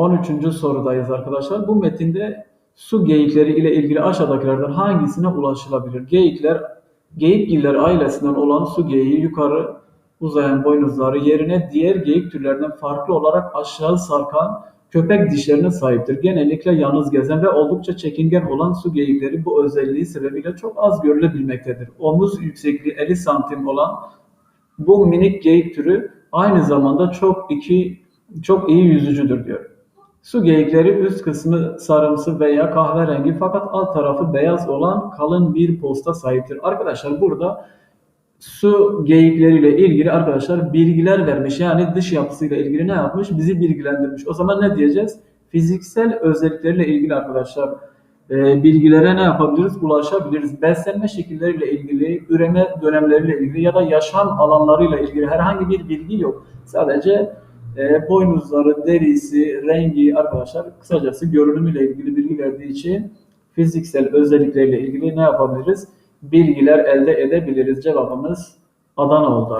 13. sorudayız arkadaşlar. Bu metinde su geyikleri ile ilgili aşağıdakilerden hangisine ulaşılabilir? Geyikler, geyikgiller ailesinden olan su geyiği yukarı uzayan boynuzları yerine diğer geyik türlerinden farklı olarak aşağı sarkan köpek dişlerine sahiptir. Genellikle yalnız gezen ve oldukça çekingen olan su geyikleri bu özelliği sebebiyle çok az görülebilmektedir. Omuz yüksekliği 50 santim olan bu minik geyik türü aynı zamanda çok iki çok iyi yüzücüdür diyor. Su geyikleri üst kısmı sarımsı veya kahverengi fakat alt tarafı beyaz olan kalın bir posta sahiptir. Arkadaşlar burada su geyikleriyle ilgili arkadaşlar bilgiler vermiş. Yani dış yapısıyla ilgili ne yapmış? Bizi bilgilendirmiş. O zaman ne diyeceğiz? Fiziksel özellikleriyle ilgili arkadaşlar e, bilgilere ne yapabiliriz? Ulaşabiliriz. Beslenme şekilleriyle ilgili, üreme dönemleriyle ilgili ya da yaşam alanlarıyla ilgili herhangi bir bilgi yok. Sadece e, boynuzları, derisi, rengi arkadaşlar kısacası görünümüyle ilgili bilgi verdiği için fiziksel özellikleriyle ilgili ne yapabiliriz? Bilgiler elde edebiliriz. Cevabımız Adana oldu.